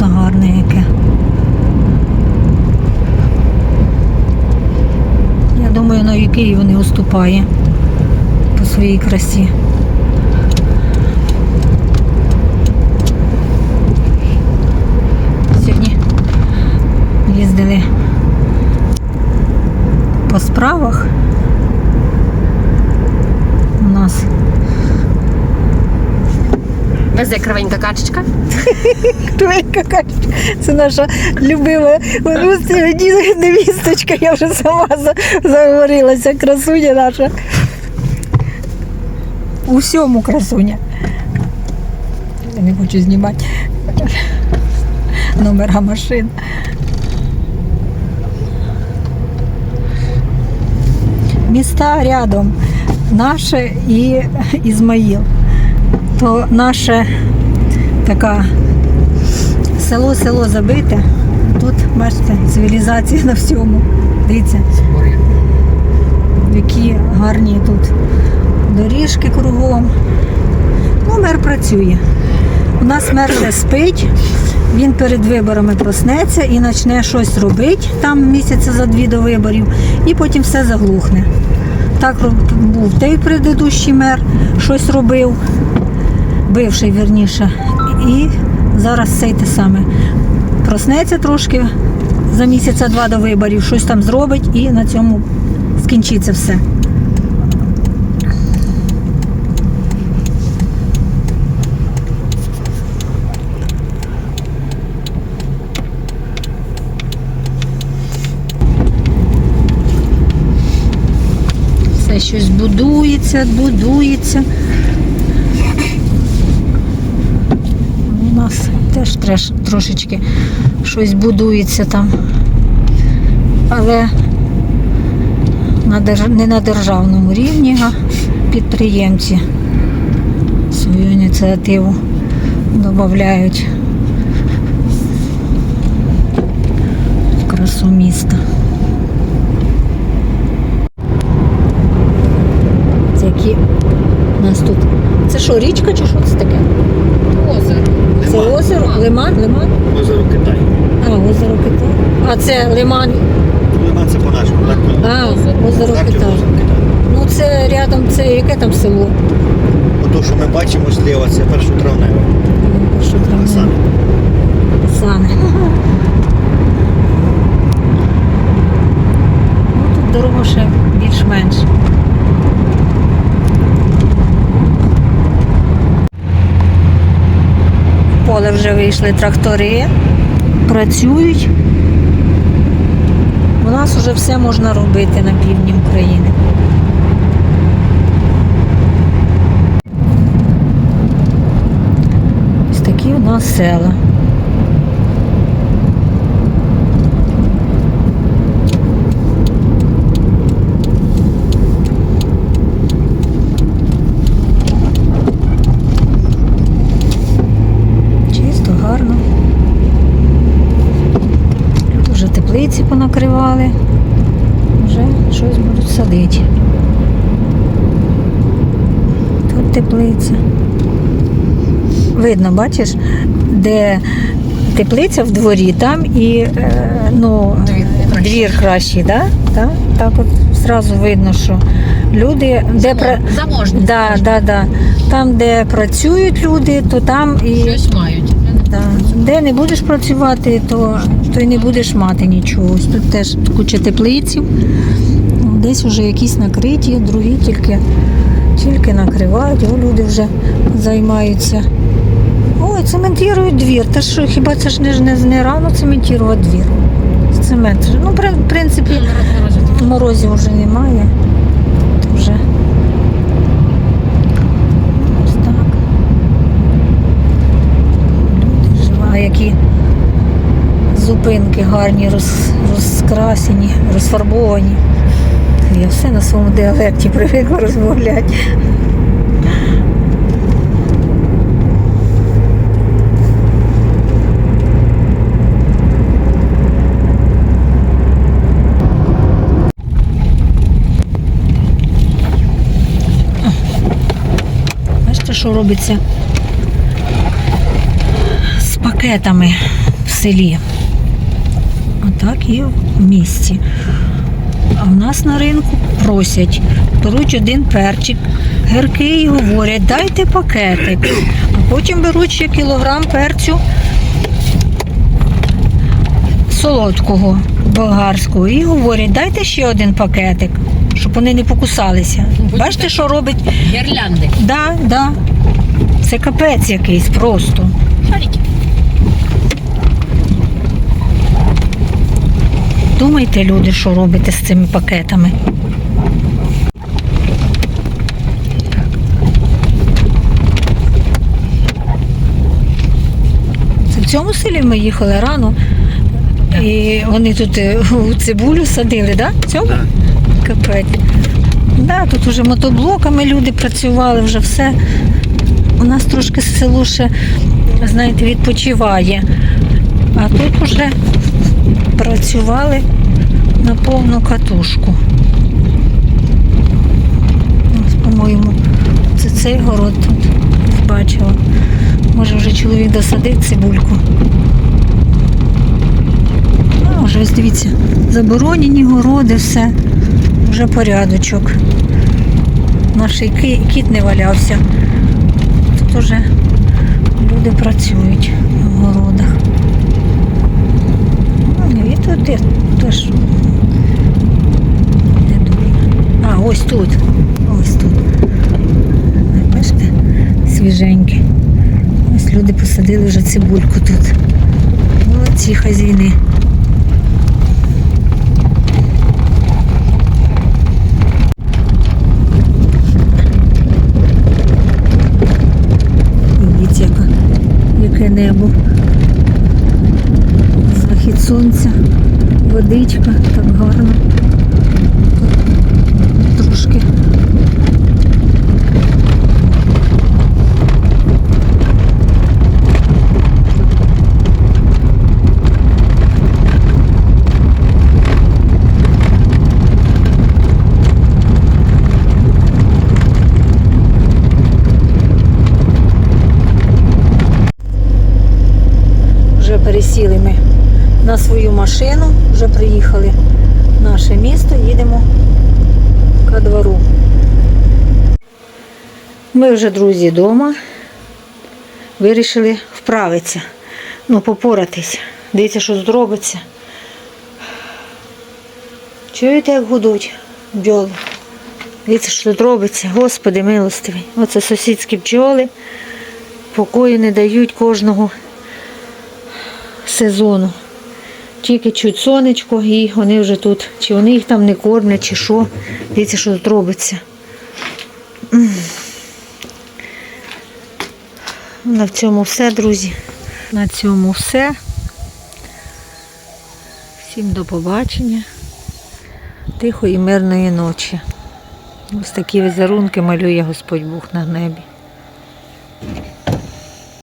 Місто гарне яке. Я думаю, навіть Київ не уступає по своїй красі. Сьогодні їздили по справах. У нас Везе кривенька качечка. Кривенька качечка. Це наша любима невісточка, я вже сама заговорилася, красуня наша. У всьому красуня. Я не хочу знімати номера машин. Міста рядом, наше і Ізмаїл. То наше така село-село забите. Тут, бачите, цивілізація на всьому. Дивіться, які гарні тут доріжки кругом. Ну, мер працює. У нас мер вже спить, він перед виборами проснеться і почне щось робити там місяця за дві до виборів, і потім все заглухне. Так був той предыдущий мер, щось робив, бивший вірніше. І зараз цей те саме. Проснеться трошки за місяця два до виборів, щось там зробить і на цьому скінчиться все. Все щось будується, будується. У нас теж треш, трошечки щось будується там. Але не на державному рівні, а підприємці свою ініціативу додають в красу міста. Які у нас тут. Це що, річка чи що таке? Озеро. Це озеро? Лиман? Лиман? Озеро Китай. А, озеро Китай. А це лиман. Лиман це по-нашому, так? А, озеро Китай. Китай. Ну це рядом, це яке там село? Ото, що ми бачимо зліва, це першотравневе. Ну, там? Сани. Сани. Ну тут дорога ще більш-менш. Поле вже вийшли трактори, працюють. У нас вже все можна робити на півдні України. Ось такі у нас села. Чисто, гарно. Тут вже теплиці понакривали. Вже щось будуть садити. Тут теплиця. Видно, бачиш, де теплиця в дворі, там і е, ну, Двір кращий. да? Так? так от зразу видно, що люди, де пра... Заможні. да, да, да. там, де працюють люди, то там і Щось мають. да. Де не будеш працювати, то, то й не будеш мати нічого. Ось тут теж куча теплиців. Десь вже якісь накриті, другі тільки, тільки накривають, о, люди вже займаються. Ой, цементують двір. Та що, хіба це ж не, не, не рано цементувати двір? Цемент. Ну, в принципі, морозів вже немає. То вже. Ось так. Люди живуть. А які зупинки гарні, роз, розкрасені, розфарбовані. Я все на своєму діалекті привикла розмовляти. Бачите, що робиться з пакетами. в селі. Так і в місті. А в нас на ринку просять, беруть один перчик, гіркий і говорять, дайте пакетик. А потім беруть ще кілограм перцю солодкого болгарського і говорять, дайте ще один пакетик, щоб вони не покусалися. Бачите, що робить? Гірлянди. Да, да. Це капець якийсь просто. Шарики. Думайте, люди, що робите з цими пакетами. В цьому селі ми їхали рано. І вони тут е, у цибулю садили, да? В цьому? Капець. Да, тут вже мотоблоками люди працювали, вже все. У нас трошки село ще, знаєте, відпочиває. А тут вже працювали на повну катушку. По-моєму, це цей город тут бачила. Може вже чоловік досадив цибульку. А, вже дивіться, заборонені городи, все, вже порядочок. Наш кіт не валявся. Тут вже люди працюють в городах. І тут я теж не думаю. А, ось тут. Ось тут. Бачите, свіженьке. Ось люди посадили вже цибульку тут. Молодці яка, яке небо. Захід сонця, водичка, так гарно. Тут Трошки. Вже пересіли ми на свою машину, вже приїхали в наше місто, їдемо ко двору. Ми вже, друзі, вдома. Вирішили вправитися, ну, попоратись. Дивіться, що зробиться. Чуєте, як гудуть бджоли? Дивіться, що тут робиться. Господи милостивий. Оце сусідські бджоли. Покою не дають кожного сезону. Тільки чуть сонечко і вони вже тут. Чи вони їх там не кормлять, чи що. Дивіться, що тут робиться. На цьому все, друзі. На цьому все. Всім до побачення. Тихої мирної ночі. Ось такі візерунки малює Господь Бог на небі.